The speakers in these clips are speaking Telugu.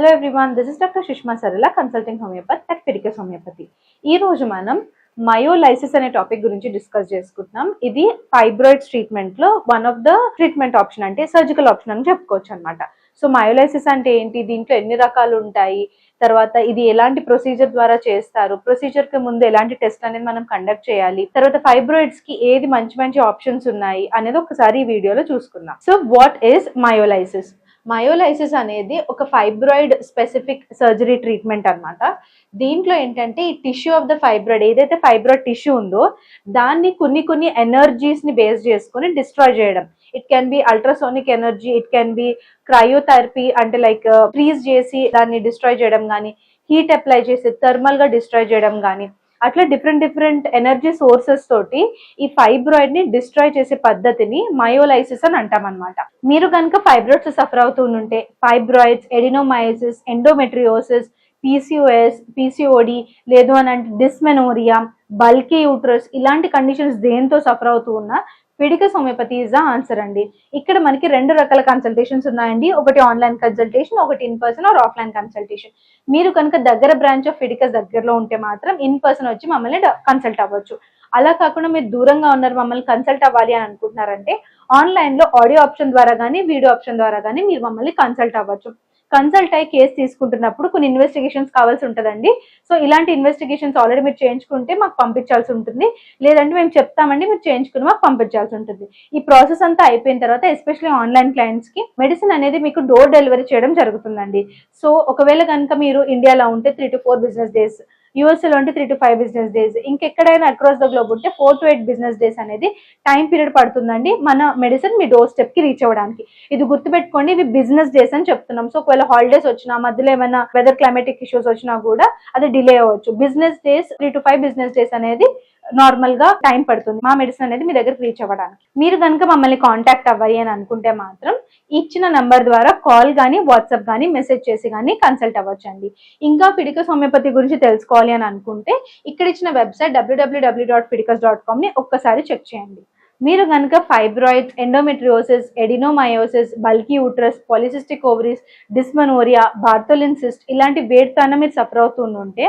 Hello everyone this is doctor Sushma Sarala consulting homeopathy at Fiticus homeopathy ఈ రోజు మనం మయోలైసిస్ అనే టాపిక్ గురించి డిస్కస్ చేసుకుంటున్నాం. ఇది fibroids ట్రీట్మెంట్లో one of the treatment option అంటే సర్జికల్ ఆప్షన్ అని చెప్పుకోవచ్చు అనమాట సో మయోలైసిస్ అంటే ఏంటి? దీంట్లో ఎన్ని రకాలు ఉంటాయి? తర్వాత ఇది ఎలాంటి ప్రొసీజర్ ద్వారా చేస్తారు? ప్రొసీజర్కి ముందు ఎలాంటి టెస్ట్ అనేది మనం కండక్ట్ చేయాలి? తర్వాత ఫైబ్రాయిడ్స్కి ఏది మంచి మంచి ఆప్షన్స్ ఉన్నాయి? అనేది ఒకసారి ఈ వీడియోలో చూసుకుందాం. So what is myolysis myolysis అనేది ఒక ఫైబ్రాయిడ్ స్పెసిఫిక్ సర్జరీ ట్రీట్మెంట్ అన్నమాట. దీంట్లో ఏంటంటే ఈ టిష్యూ ఆఫ్ ద ఫైబ్రాయిడ్ ఏదైతే ఫైబ్రాయిడ్ టిష్యూ ఉందో దాన్ని కొన్ని కొన్ని ఎనర్జీస్ని బేస్ చేసుకొని డిస్ట్రాయ్ చేయడం. It can be ultrasonic energy it can be cryotherapy అంటే లైక్ uh, ఫ్రీజ్ చేసి దాన్ని డిస్ట్రాయ్ చేయడం కానీ హీట్ అప్లై చేసి థర్మల్గా డిస్ట్రాయ్ చేయడం కానీ అట్లా డిఫరెంట్ డిఫరెంట్ ఎనర్జీ సోర్సెస్ తోటి ఈ ఫైబ్రాయిడ్ని డిస్ట్రాయ్ చేసే పద్ధతిని మయోలైసిస్ అని అంటాం అనమాట మీరు కనుక ఫైబ్రాయిడ్స్ సఫర్ అవుతూ ఉంటే fibroids adenomyosis endometriosis PCOS PCOD లేదు అని అంటే డిస్మెనోరియా బల్కీ యూట్రస్ ఇలాంటి కండిషన్స్ దేంతో సఫర్ అవుతూ ఉన్నా Fiticus homeopathy is the answer అండి. ఇక్కడ మనకి రెండు రకాల కన్సల్టేషన్స్ ఉన్నాయండి. ఒకటి ఆన్లైన్ కన్సల్టేషన్ ఒకటి in person or offline consultation మీరు కనుక దగ్గర బ్రాంచ్ ఆఫ్ ఫిడికస్ దగ్గరలో ఉంటే మాత్రం ఇన్ పర్సన్ వచ్చి మమ్మల్ని కన్సల్ట్ అవ్వచ్చు. అలా కాకుండా మీరు దూరంగా ఉన్నారు మమ్మల్ని కన్సల్ట్ అవ్వాలి అని అనుకుంటున్నారంటే ఆన్లైన్లో ఆడియో ఆప్షన్ ద్వారా కానీ వీడియో ఆప్షన్ ద్వారా కానీ మీరు మమ్మల్ని కన్సల్ట్ అవ్వచ్చు. కన్సల్ట్ అయ్యి కేసు తీసుకుంటున్నప్పుడు కొన్ని ఇన్వెస్టిగేషన్స్ కావాల్సి ఉంటుందండి. సో ఇలాంటి ఇన్వెస్టిగేషన్స్ ఆల్రెడీ మీరు చేయించుకుంటే మాకు పంపించాల్సి ఉంటుంది. లేదంటే మేము చెప్తామండి మీరు చేయించుకుని మాకు పంపించాల్సి ఉంటుంది. ఈ ప్రాసెస్ అంతా అయిపోయిన తర్వాత ఎస్పెషల్లీ ఆన్లైన్ క్లయింట్స్కి మెడిసిన్ అనేది మీకు డోర్ డెలివరీ చేయడం జరుగుతుందండి. సో ఒకవేళ కనుక మీరు ఇండియాలో ఉంటే three to four business days యూఎస్ఏలో అంటే three to five business days ఇంకెక్కడైనా అక్రాస్ ద గ్లోబ్ ఉంటే four to eight business days అనేది టైం పీరియడ్ పడుతుందండి మన మెడిసిన్ మీ డోర్ స్టెప్కి రీచ్ అవ్వడానికి. ఇది గుర్తుపెట్టుకోండి ఇవి బిజినెస్ డేస్ అని చెప్తున్నాం. సో ఒకవేళ హాలిడేస్ వచ్చినా మధ్యలో ఏమైనా వెదర్ క్లైమేటిక్ ఇష్యూస్ వచ్చినా కూడా అది డిలే అవ్వచ్చు. Business days three to five business days అనేది నార్మల్గా టైం పడుతుంది మా మెడిసిన్ అనేది మీ దగ్గర రీచ్ అవ్వడానికి. మీరు కనుక మమ్మల్ని కాంటాక్ట్ అవ్వాలి అని అనుకుంటే మాత్రం ఇచ్చిన నంబర్ ద్వారా కాల్ కానీ వాట్సాప్ కానీ మెసేజ్ చేసి కానీ కన్సల్ట్ అవ్వచ్చండి. ఇంకా ఫిడికస్ హోమియోపతి గురించి తెలుసుకోవాలి అని అనుకుంటే ఇక్కడ ఇచ్చిన వెబ్సైట్ డబ్ల్యూడబ్ల్యూడబ్ల్యూ డాట్ ఫిడికస్ డాట్ కామ్ని ఒక్కసారి చెక్ చేయండి. మీరు కనుక fibroids endometriosis adenomyosis bulky uterus polycystic ovaries dysmenorrhea Bartholin cyst ఇలాంటి వేడితోన మీరు సఫర్ అవుతూ ఉంటే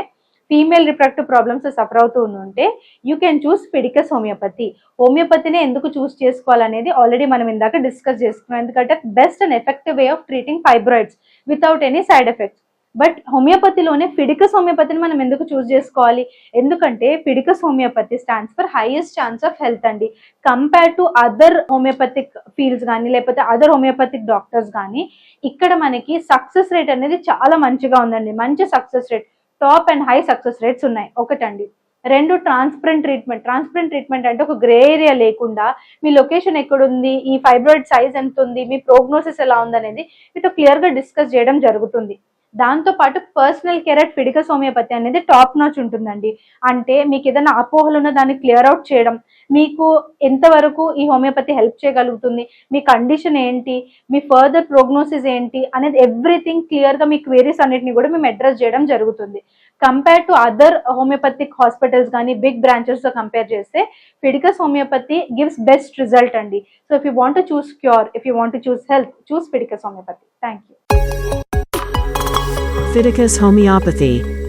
ఫీమేల్ రిప్రొడక్టివ్ ప్రాబ్లమ్స్ సఫర్ అవుతూ ఉంటే you can choose Fiticus homeopathy. హోమియోపతిని ఎందుకు చూస్ చేసుకోవాలనేది ఆల్రెడీ మనం ఇందాక డిస్కస్ చేసుకున్నాం. ఎందుకంటే best and effective way of treating fibroids without any side effects. But హోమియోపతిలోనే Fidicus హోమియోపతిని మనం ఎందుకు చూస్ చేసుకోవాలి? ఎందుకంటే Fiticus homeopathy stands for highest chance of health అండి. Compare to other homeopathic fields కానీ లేకపోతే అదర్ హోమియోపతిక్ డాక్టర్స్ కానీ ఇక్కడ మనకి సక్సెస్ రేట్ అనేది చాలా మంచిగా ఉందండి. మంచి success rate top and high success rates ఉన్నాయి. ఒకటండి. రెండు ట్రాన్స్పరెంట్ ట్రీట్మెంట్. ట్రాన్స్పరెంట్ ట్రీట్మెంట్ అంటే ఒక గ్రే ఏరియా లేకుండా మీ లొకేషన్ ఎక్కడుంది ఈ ఫైబ్రాయిడ్ సైజ్ ఎంత ఉంది మీ ప్రోగ్నోసిస్ ఎలా ఉంది అనేది మీతో క్లియర్గా డిస్కస్ చేయడం జరుగుతుంది. దాంతో పాటు personal care at Fiticus homeopathy అనేది టాప్ నాచ్ ఉంటుందండి. అంటే మీకు ఏదైనా అపోహలు ఉన్న దాన్ని క్లియర్ అవుట్ చేయడం మీకు ఎంతవరకు ఈ హోమియోపతి హెల్ప్ చేయగలుగుతుంది మీ కండిషన్ ఏంటి మీ ఫర్దర్ ప్రోగ్నోసిస్ ఏంటి అనేది ఎవ్రీథింగ్ క్లియర్గా మీ క్వేరీస్ అన్నిటిని కూడా మేము అడ్రస్ చేయడం జరుగుతుంది. Compare to other homeopathic hospitals కానీ బిగ్ బ్రాంచెస్తో కంపేర్ చేస్తే Fiticus homeopathy gives best result అండి. So if you want choose cure if you want choose health choose Fiticus homeopathy thank you Fiticus homeopathy.